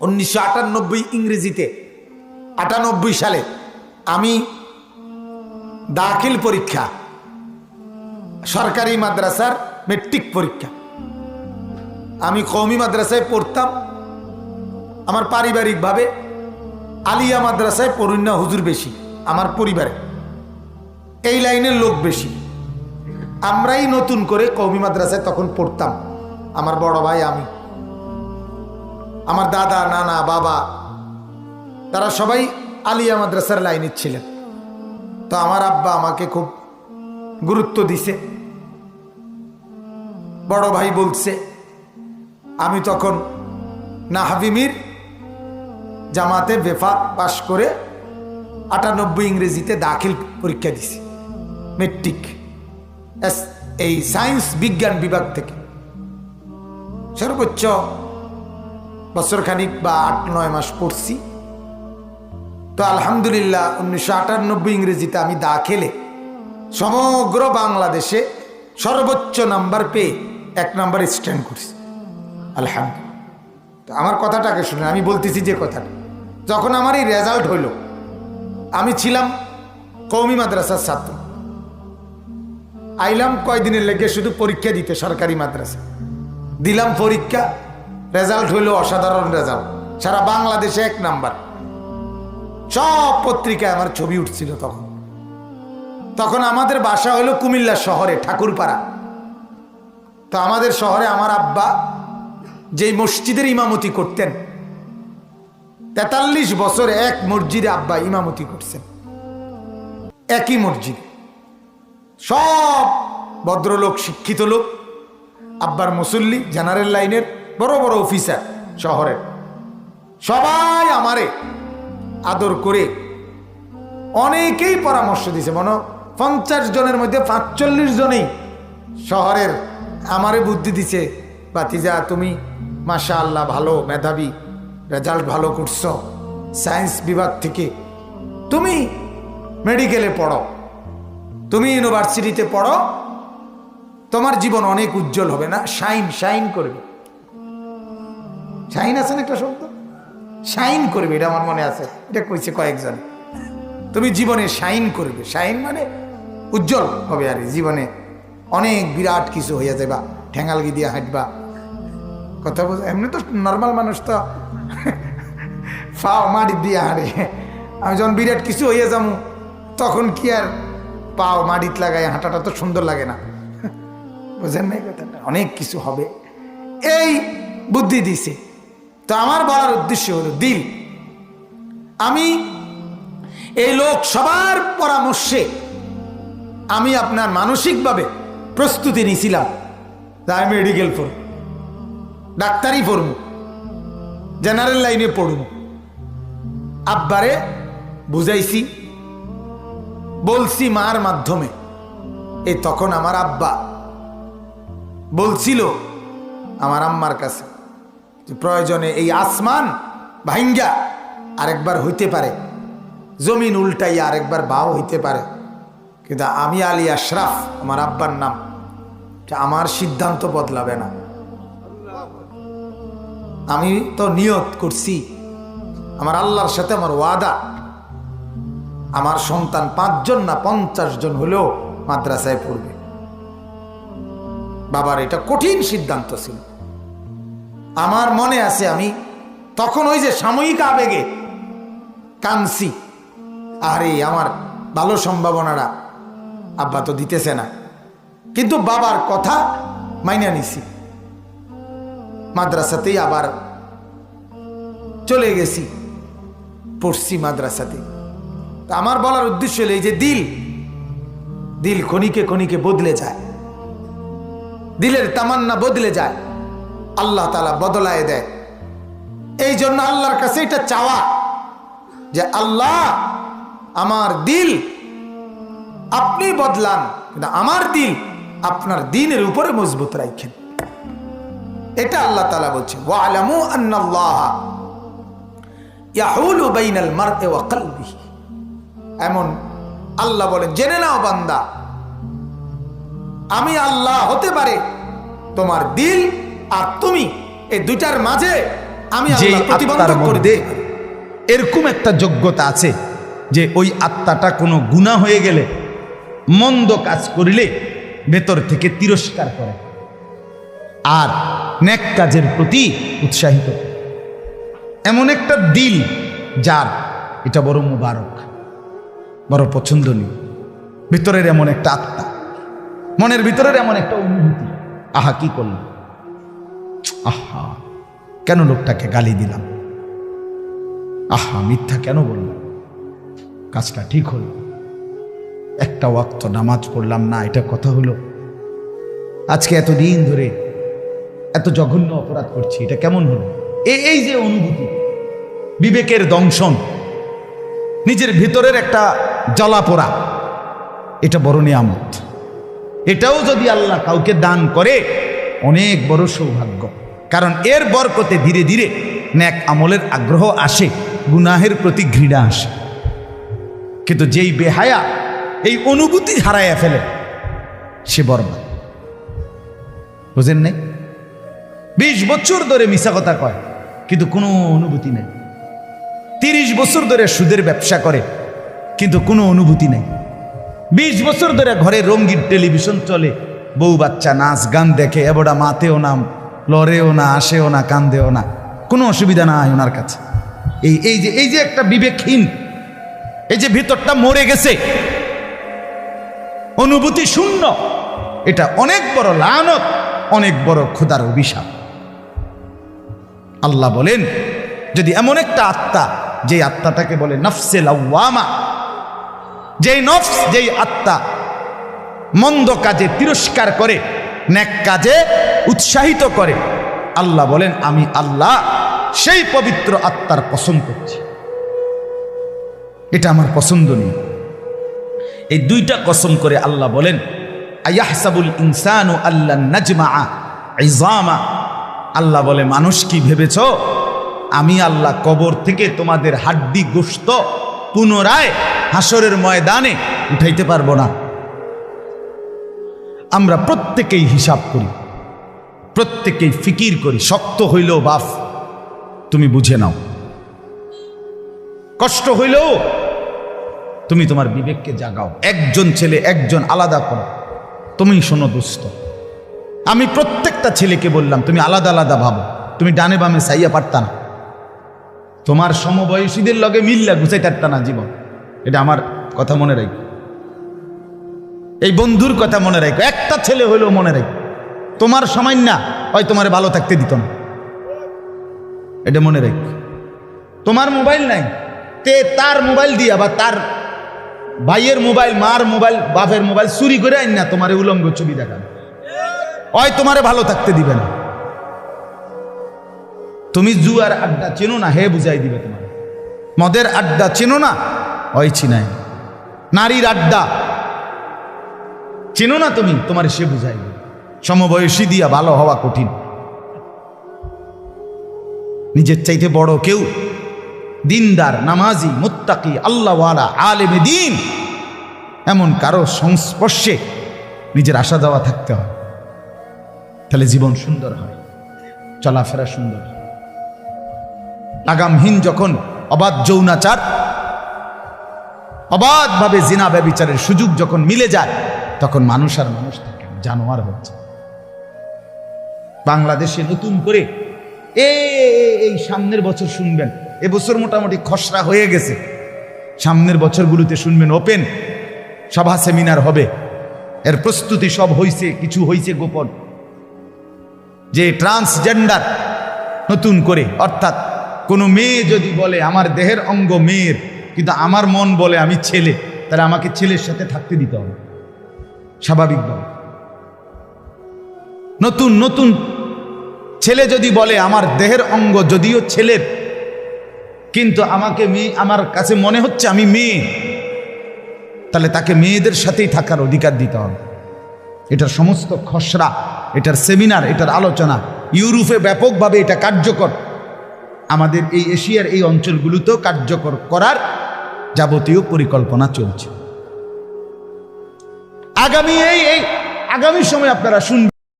উনিশশো আটানব্বই ইংরেজিতে, আটানব্বই সালে আমি দাখিল পরীক্ষা, সরকারি মাদ্রাসার মেট্রিক পরীক্ষা। আমি কৌমি মাদ্রাসায় পড়তাম, আমার পারিবারিকভাবে আলিয়া মাদ্রাসায় পড়ুন্না হুজুর বেশি, আমার পরিবারে। এই লাইনের লোক বেশি। আমরাই নতুন করে কৌমি মাদ্রাসায় তখন পড়তাম, আমার বড় ভাই আমি। আমার দাদা, নানা, বাবা, তারা সবাই আলিয়া মাদ্রাসার লাইনের ছিলেন। তো আমার আব্বা আমাকে খুব গুরুত্ব দিছে। বড় ভাই বলছে, আমি তখন নাহাবিমির জামাতে বেফা পাশ করে আটানব্বই ইংরেজিতে দাখিল পরীক্ষা দিছি, মেট্রিক এই সায়েন্স বিজ্ঞান বিভাগ থেকে। সর্বোচ্চ বছর খানিক বা আট, নয় মাস পড়ছি। তো আলহামদুলিল্লাহ উনিশশো আটানব্বই ইংরেজিতে আমি দা খেলে সমগ্র বাংলাদেশে সর্বোচ্চ নাম্বার পেয়ে এক নাম্বার স্ট্যান্ড করছি। আলহামদুলিল্লাহ। তো আমার কথাটাকে শুনে আমি বলতেছি যে কথাটা। যখন আমার এই রেজাল্ট হইল, আমি ছিলাম কৌমি মাদ্রাসার ছাত্র। আইলাম কয়দিনের লেগে শুধু পরীক্ষা দিতে, সরকারি মাদ্রাসা। দিলাম পরীক্ষা রেজাল্ট হইল অসাধারণ রেজাল্ট। সারা বাংলাদেশে এক নাম্বার। সব পত্রিকায় আমার ছবি উঠছিল তখন। তখন আমাদের বাসা হলো কুমিল্লা শহরে, ঠাকুরপাড়া। তো আমাদের শহরে আমার আব্বা যেই মসজিদের ইমামতি করতেন, তেতাল্লিশ বছর এক মসজিদে আব্বা ইমামতি করছেন। একই মসজিদে। সব ভদ্রলোক, শিক্ষিত লোক, আব্বার মুসল্লি, জেনারেল লাইনের বড় বড় অফিসার শহরের সবাই আমারে আদর করে অনেকেই পরামর্শ দিছে, মনে পঞ্চাশ জনের মধ্যে পাঁচচল্লিশ জনেই শহরের আমারে বুদ্ধি দিছে বাতিজা তুমি মাশা আল্লাহ ভালো, মেধাবী রেজাল্ট ভালো করছ সায়েন্স বিভাগ থেকে। তুমি মেডিকেলে পড়ো, তুমি ইউনিভার্সিটিতে পড়ো, তোমার জীবন অনেক উজ্জ্বল হবে না? শাইন শাইন করবে। শাইন আছে না একটা শব্দ? শাইন করবে, এটা আমার মনে আছে। এটা কইছে কয়েকজন। তুমি জীবনে শাইন করবে। শাইন মানে উজ্জ্বল হবে আর, জীবনে অনেক বিরাট কিছু হইয়া যাবা ঠেঙ্গালগি দিয়ে হাঁটবা। কথা বল এমনি তো নর্মাল মানুষ তো ফাও মাটি দিয়ে হাঁটে। আমি যখন বিরাট কিছু হইয়া যাব, তখন কি আর পাও মাটিত লাগাই, হাঁটাটা তো সুন্দর লাগে না। বুঝেন নাই কথাটা? অনেক কিছু হবে। এই বুদ্ধি দিছে। তো আমার বলার উদ্দেশ্য হলো দিল আমি এই লোক সবার পরামর্শে আমি আপনার মানসিকভাবে প্রস্তুতি নিছিলাম তাই মেডিকেল পড়ব, ডাক্তারি পড়ব জেনারেল লাইনে পড়ব। আব্বারে বুঝাইছি, বলছি মার মাধ্যমে, এই তখন আমার আব্বা বলছিল আমার আম্মার কাছে যে প্রয়োজনে এই আসমান ভাইঙ্গা আরেকবার হইতে পারে। জমিন উল্টাইয়া আরেকবার বাও হইতে পারে। কিন্তু আমি আলী আশরাফ, আমার আব্বার নাম আমার সিদ্ধান্ত বদলাবে না। আমি তো নিয়ত করছি, আমার আল্লাহর সাথে আমার ওয়াদা। আমার সন্তান পাঁচজন না পঞ্চাশ জন হলেও মাদ্রাসায় পড়বে। বাবার এটা কঠিন সিদ্ধান্ত ছিল। আমার মনে আছে আমি তখন ওই যে সাময়িক আবেগে কানসি আরে, আমার ভালো সম্ভাবনাটা আব্বা তো দিতেছে না। কিন্তু বাবার কথা মাইনা নিছি। মাদ্রাসাতেই আবার চলে গেছি, পড়ছি মাদ্রাসাতে আমার বলার উদ্দেশ্য হলো এই যে দিল দিল খনিকে খনিকে বদলে যায়। দিলের তামান্না বদলে যায়। আল্লাহ তালা বদলায় দেয়। এই জন্য আল্লাহর কাছে এটা চাওয়া যে, আল্লাহ, আমার দিল আপনি বদলান, কিন্তু আমার দিল আপনার দিনের উপরে মজবুত রাখেন। এটা আল্লাহ তালা বলছে ওয়ালামু আন্নাল্লাহ ইয়াহুলু বাইনাল ওয়া কলবিহি। এমন আল্লাহ বলেন, জেনে নাও বান্দা, আমি আল্লাহ হতে পারে, তোমার দিল আর তুমি এই দুটার মাঝে আমি যে প্রতিবন্ধক করে পারি। এরকম একটা যোগ্যতা আছে যে ওই আত্মাটা কোনো গুণা হয়ে গেলে মন্দ কাজ করিলে ভেতর থেকে তিরস্কার করে আর নেক কাজের প্রতি উৎসাহিত এমন একটা দিল যার এটা বড় মুবারক বড় পছন্দনীয়। ভিতরের এমন একটা আত্মা মনের ভিতরের এমন একটা অনুভূতি আহা কি করলাম? আহা, কেন লোকটাকে গালি দিলাম? আহা, মিথ্যা কেন বললাম? কাজটা ঠিক হলো। একটা ওয়াক্ত নামাজ পড়লাম না, এটা কথা হলো। আজকে এতদিন ধরে এত জঘন্য অপরাধ করছি, এটা কেমন হলো? এই এই যে অনুভূতি, বিবেকের দংশন, নিজের ভিতরের একটা জ্বালাপোড়া, এটা বড় নিয়ামত। এটাও যদি আল্লাহ কাউকে দান করে অনেক বড় সৌভাগ্য। কারণ এর বরকতে ধীরে ধীরে ন্যাক আমলের আগ্রহ আসে, গুনাহের প্রতি ঘৃণা আসে। কিন্তু যেই বেহায়া, এই অনুভূতি হারাইয়া ফেলে, সে বরবাদ। বুঝেন নাই? বিশ বছর ধরে মিশা কথা কয়, কিন্তু কোনো অনুভূতি নেই। তিরিশ বছর ধরে সুদের ব্যবসা করে, কিন্তু কোনো অনুভূতি নেই। বিশ বছর ধরে ঘরে রঙ্গিন টেলিভিশন চলে বউ বাচ্চা, নাচ, গান দেখে এবড়া মাতেও না, লড়েও না, আসেও না, কান্দেও না। কোনো অসুবিধা নাই ওনার কাছে। এই এই যে এই যে একটা বিবেকহীন, এই যে ভিতরটা মরে গেছে, অনুভূতি শূন্য, এটা অনেক বড় লানত, অনেক বড় ক্ষুদার অভিশাপ। আল্লাহ বলেন, যদি এমন একটা আত্মা যে আত্মাটাকে বলে নফসে লাউয়ামা যেই নফস, যেই আত্মা মন্দ কাজে তিরস্কার করে, ন্যাক কাজে উৎসাহিত করে। আল্লাহ বলেন, আমি আল্লাহ, সেই পবিত্র আত্মার পছন্দ করছি। এটা আমার পছন্দনীয় এই দুইটা কসম করে আল্লাহ বলেন, আয়াহসাবুল ইনসানু আল্লাহ নাজমা ইজামা। আল্লাহ বলে, মানুষ কি ভেবেছ? আমি আল্লাহ কবর থেকে তোমাদের হাড্ডি গোস্ত পুনরায় হাসরের ময়দানে উঠাইতে পারব না। আমরা প্রত্যেকেই হিসাব করি। প্রত্যেকেই ফিকির করি। শক্ত হইলেও বাফ। তুমি বুঝে নাও। কষ্ট হইলেও তুমি তোমার বিবেককে জাগাও। একজন ছেলে একজন আলাদা করো। তুমি শোনো দুস্থ আমি প্রত্যেকটা ছেলেকে বললাম, তুমি আলাদা আলাদা ভাবো। তুমি ডানে বামে সাইয়া পারতা না। তোমার সমবয়সীদের লগে মিল্লা গুছাই পারতা না জীবন। এটা আমার কথা মনে রাখো। এই বন্ধুর কথা মনে রাখো। একটা ছেলে হইলেও মনে রাখো। তোমার সময় না হয় তোমার ভালো থাকতে দিত না। এটা মনে রাখো। তোমার মোবাইল নাই। তে তার মোবাইল দিয়া বা তার ভাইয়ের মোবাইল, মার মোবাইল, বাপের মোবাইল চুরি করে আইন না, তোমার উলঙ্গ ছবি দেখান। হয় তোমারে ভালো থাকতে দিবে না। তুমি জুয়ার আড্ডা চেনো না, হে বুঝাই দিবে তোমার। মদের আড্ডা চেনো না, হয় চিনাই নারীর আড্ডা চেনো না তুমি? তোমার সে বুঝাই সমবয়সী দিয়া ভালো হওয়া কঠিন। নিজের চাইতে বড় কেউ, দিনদার, নামাজি, মুত্তাকি, আল্লাহওয়ালা, আলেমে দিন, এমন কারও সংস্পর্শে নিজের আসা যাওয়া থাকতে হয়। তাহলে জীবন সুন্দর হয়, চলাফেরা সুন্দর আগামহীন যখন অবাধ যৌনাচার, অবাধভাবে জিনা ব্যবিচারের সুযোগ যখন মিলে যায় তখন মানুষ আর মানুষ থাকে জানোয়ার হচ্ছে। বাংলাদেশে নতুন করে এই সামনের বছর শুনবেন, এবছর মোটামুটি খসড়া হয়ে গেছে। সামনের বছরগুলোতে শুনবেন, ওপেন সভা সেমিনার হবে। এর প্রস্তুতি সব হইছে, কিছু হইছে গোপন। যে ট্রান্সজেন্ডার নতুন করে, অর্থাৎ কোনো মেয়ে যদি বলে, আমার দেহের অঙ্গ মেয়ের, কিন্তু আমার মন বলে আমি ছেলে, তাহলে আমাকে ছেলের সাথে থাকতে দিতে হবে। স্বাভাবিকভাবে নতুন নতুন ছেলে যদি বলে, আমার দেহের অঙ্গ যদিও ছেলের, কিন্তু আমাকে মেয়ে, আমার কাছে মনে হচ্ছে আমি মেয়ে, তাহলে তাকে মেয়েদের সাথেই থাকার অধিকার দিতে হবে। এটার সমস্ত খসড়া, এটার সেমিনার, এটার আলোচনা, ইউরোপে ব্যাপকভাবে এটা কার্যকর। আমাদের এই এশিয়ার এই অঞ্চলগুলোতেও কার্যকর করার যাবতীয় পরিকল্পনা চলছে। আগামী এই আগামী সময় আপনারা শুনবেন।